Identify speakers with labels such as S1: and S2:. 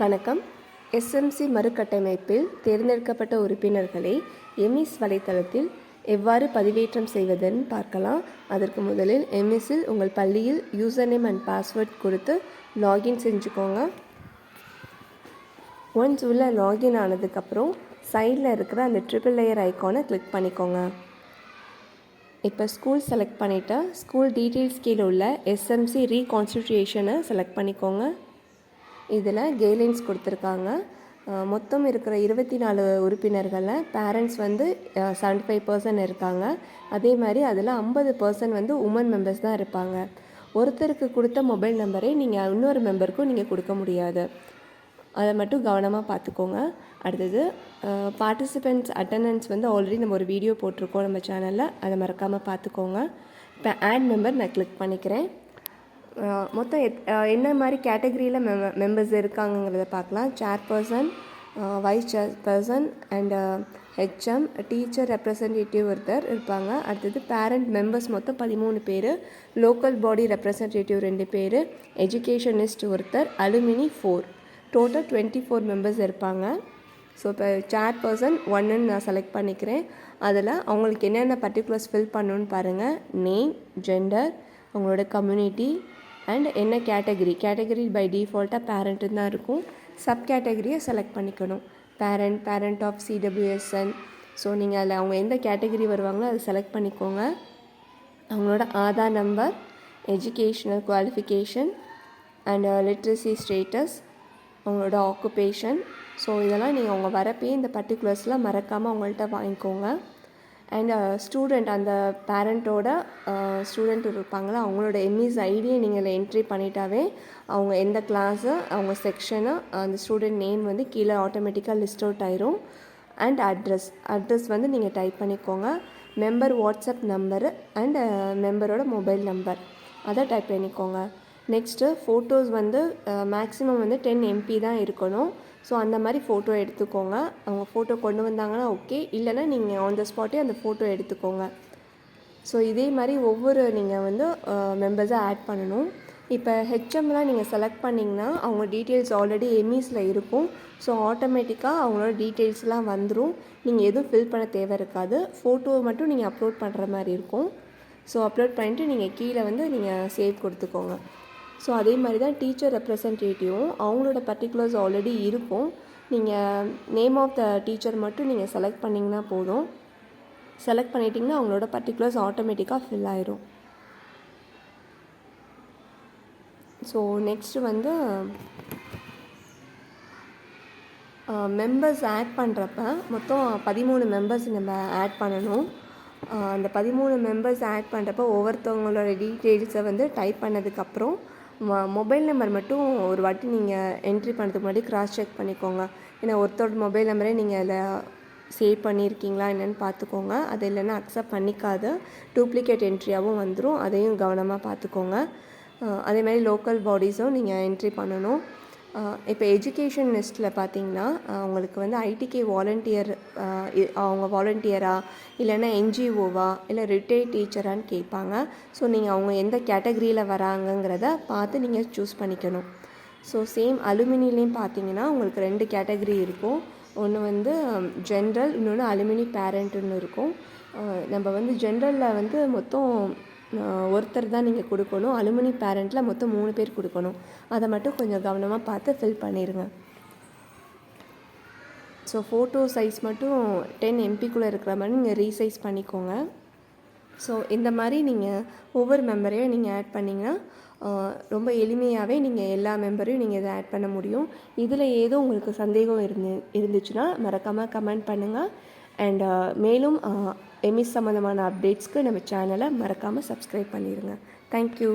S1: வணக்கம். எஸ்எம்சி மறுகட்டமைப்பில் தேர்ந்தெடுக்கப்பட்ட உறுப்பினர்களை எம்இஸ் வலைத்தளத்தில் எவ்வாறு பதிவேற்றம் செய்வதுன்னு பார்க்கலாம். அதற்கு முதலில் எம்இஸில் உங்கள் பள்ளியில் யூசர் நேம் அண்ட் பாஸ்வேர்ட் கொடுத்து லாகின் செஞ்சுக்கோங்க. ஒன்ஸ் உள்ள லாகின் ஆனதுக்கப்புறம் சைடில் இருக்கிற அந்த ட்ரிபிள் லேயர் ஐக்கானை கிளிக் பண்ணிக்கோங்க. இப்போ ஸ்கூல் செலக்ட் பண்ணிவிட்டு ஸ்கூல் டீட்டெயில்ஸ் கீழே உள்ள எஸ்எம்சி ரீகான்ஸ்டியூஷனை செலக்ட் பண்ணிக்கோங்க. இதில் கெய்லைன்ஸ் கொடுத்துருக்காங்க. மொத்தம் இருக்கிற இருபத்தி நாலு உறுப்பினர்களில் பேரண்ட்ஸ் வந்து செவன்டி ஃபைவ் பர்சன்ட் இருக்காங்க. அதே மாதிரி அதில் ஐம்பது பர்சன்ட் வந்து உமன் மெம்பர்ஸ் தான் இருப்பாங்க. ஒருத்தருக்கு கொடுத்த மொபைல் நம்பரை நீங்கள் இன்னொரு மெம்பருக்கும் நீங்கள் கொடுக்க முடியாது. அதை மட்டும் கவனமாக பார்த்துக்கோங்க. அடுத்தது பார்ட்டிசிபெண்ட்ஸ் அட்டண்டன்ஸ் வந்து ஆல்ரெடி நம்ம ஒரு வீடியோ போட்டிருக்கோம் நம்ம சேனலில் அதை மறக்காமல் பார்த்துக்கோங்க. இப்போ ஆட் மெம்பர் நான் கிளிக் பண்ணிக்கிறேன். மொத்தம் எத் என்ன மாதிரி கேட்டகரியில் மெம மெம்பர்ஸ் இருக்காங்கங்கிறத பார்க்கலாம். Chairperson vice chairperson and HM teacher representative ஒருத்தர் இருப்பாங்க. அடுத்தது பேரண்ட் மெம்பர்ஸ் மொத்தம் பதிமூணு பேர். லோக்கல் பாடி ரெப்ரசன்டேட்டிவ் ரெண்டு பேர். எஜுகேஷனிஸ்ட் ஒருத்தர் alumni four total twenty four members இருப்பாங்க. ஸோ இப்போ சேர் பர்சன் ஒன்னு நான் செலக்ட் பண்ணிக்கிறேன். அதில் அவங்களுக்கு என்னென்ன பர்டிகுலர்ஸ் ஃபில் பண்ணணுன்னு பாருங்கள் நேம் ஜெண்டர் அவங்களோட கம்யூனிட்டி அண்ட் என்ன கேட்டகரி? கேட்டகரி பை டிஃபால்ட்டாக பேரண்ட்டு தான் இருக்கும். சப் கேட்டகரியை செலக்ட் பண்ணிக்கணும் parent parent of CWSN so நீங்கள் அதில் அவங்க எந்த கேட்டகரி வருவாங்களோ அதை செலக்ட் பண்ணிக்கோங்க. அவங்களோட Aadhaar number educational qualification and literacy status அவங்களோட ஆக்குபேஷன் ஸோ இதெல்லாம் நீங்கள் அவங்க வரப்பே இந்த பர்டிகுலர்ஸ்லாம் மறக்காமல் அவங்கள்ட்ட வாங்கிக்கோங்க. அண்ட் ஸ்டூடெண்ட் uh, அந்த பேரண்ட்டோட ஸ்டூடெண்ட் இருப்பாங்களா அவங்களோட எம்இஸ் ஐடியை நீங்கள் என்ட்ரி பண்ணிட்டாவே அவங்க எந்த கிளாஸு அவங்க செக்ஷனு அந்த ஸ்டூடெண்ட் நேம் வந்து கீழே ஆட்டோமேட்டிக்காக லிஸ்ட் அவுட் ஆயிரும். அண்ட் அட்ரஸ் அட்ரஸ் வந்து நீங்கள் டைப் பண்ணிக்கோங்க. மெம்பர் வாட்ஸ்அப் நம்பரு அண்ட் மெம்பரோட மொபைல் நம்பர் அதை டைப் பண்ணிக்கோங்க. நெக்ஸ்ட்டு ஃபோட்டோஸ் வந்து uh, மேக்ஸிமம் வந்து டென் எம்பி தான் இருக்கணும். ஸோ அந்த மாதிரி ஃபோட்டோ எடுத்துக்கோங்க. அவங்க ஃபோட்டோ கொண்டு வந்தாங்கன்னா ஓகே இல்லைன்னா நீங்கள் ஆன் த ஸ்பாட்டே அந்த ஃபோட்டோ எடுத்துக்கோங்க. ஸோ இதே மாதிரி ஒவ்வொரு நீங்கள் வந்து மெம்பர்ஸை ஆட் பண்ணணும். இப்போ ஹெச்எம்லாம் நீங்கள் செலக்ட் பண்ணிங்கன்னா அவங்க டீட்டெயில்ஸ் ஆல்ரெடி எம்இஸில் இருக்கும். ஸோ ஆட்டோமேட்டிக்காக அவங்களோட டீட்டெயில்ஸ்லாம் வந்துடும் நீங்கள் எதுவும் ஃபில் பண்ண தேவை இருக்காது. ஃபோட்டோவை மட்டும் நீங்கள் அப்லோட் பண்ணுற மாதிரி இருக்கும். ஸோ அப்லோட் பண்ணிட்டு நீங்கள் கீழே வந்து நீங்கள் சேவ் கொடுத்துக்கோங்க. ஸோ அதே மாதிரி தான் டீச்சர் ரெப்ரசன்டேட்டிவும் அவங்களோட பர்டிகுலர்ஸ் ஆல்ரெடி இருக்கும். நீங்கள் நேம் ஆஃப் த டீச்சர் மட்டும் நீங்கள் செலக்ட் பண்ணிங்கன்னா போதும். செலக்ட் பண்ணிட்டிங்கன்னா அவங்களோட பர்டிகுலர்ஸ் ஆட்டோமேட்டிக்காக ஃபில் ஆயிரும். ஸோ நெக்ஸ்ட்டு வந்து மெம்பர்ஸ் ஆட் பண்ணுறப்ப மொத்தம் பதிமூணு மெம்பர்ஸ் நம்ம ஆட் பண்ணணும். அந்த பதிமூணு மெம்பர்ஸ் ஆட் பண்ணுறப்ப ஒவ்வொருத்தவங்களோட டீட்டெயில்ஸை வந்து டைப் பண்ணதுக்கப்புறம் மொபைல் நம்பர் மட்டும் ஒரு வாட்டி நீங்கள் என்ட்ரி பண்ணுறதுக்கு முன்னாடி கிராஸ் செக் பண்ணிக்கோங்க. ஏன்னா ஒருத்தரோட மொபைல் நம்பரே நீங்கள் அதில் சேவ் பண்ணியிருக்கீங்களா என்னென்னு பார்த்துக்கோங்க. அது இல்லைன்னா அக்செப்ட் பண்ணிக்காது. டூப்ளிகேட் என்ட்ரியாகவும் வந்துடும் அதையும் கவனமாக பார்த்துக்கோங்க. அதேமாதிரி அதே மாதிரி லோக்கல் பாடிஸும் நீங்கள் என்ட்ரி பண்ணணும். இப்போ எஜுகேஷன் லிஸ்ட்டில் பார்த்தீங்கன்னா அவங்களுக்கு வந்து ஐடிகே வாலண்டியர் அவங்க வாலண்டியரா இல்லைன்னா என்ஜிஓவா இல்லை ரிட்டையர்ட் டீச்சரான்னு கேட்பாங்க. ஸோ நீங்கள் அவங்க எந்த கேட்டகரியில் வராங்கங்கிறத பார்த்து நீங்கள் சூஸ் பண்ணிக்கணும். ஸோ சேம் அலுமினிலையும் பார்த்தீங்கன்னா உங்களுக்கு ரெண்டு கேட்டகரி இருக்கும். ஒன்று வந்து ஜென்ரல் இன்னொன்று அலுமினி பேரண்ட்டுன்னு இருக்கும். நம்ம வந்து ஜென்ரலில் வந்து மொத்தம் ஒருத்தர் தான் நீங்கள் கொடுக்கணும். அலுமினி பேரண்ட்டில் மொத்தம் மூணு பேர் கொடுக்கணும். அதை மட்டும் கொஞ்சம் கவனமாக பார்த்து ஃபில் பண்ணிடுங்க ஸோ ஃபோட்டோ சைஸ் மட்டும் டென் எம்பிக்குள்ளே இருக்கிற மாதிரி நீங்கள் ரீசைஸ் பண்ணிக்கோங்க. ஸோ இந்த மாதிரி நீங்கள் ஒவ்வொரு மெம்பரையும் நீங்கள் ஆட் பண்ணிங்கன்னா ரொம்ப எளிமையாகவே நீங்கள் எல்லா மெம்பரையும் நீங்கள் இதை ஆட் பண்ண முடியும். இதில் ஏதோ உங்களுக்கு சந்தேகம் இருந்து இருந்துச்சுன்னா மறக்காமல் கமெண்ட் பண்ணுங்கள் அண்ட் uh, மேலும் uh, எமிஸ் சம்மந்தமான அப்டேட்ஸ்க்கு நம்ம சேனலை மறக்காமல் சப்ஸ்கிரைப் பண்ணிடுங்க தேங்க்யூ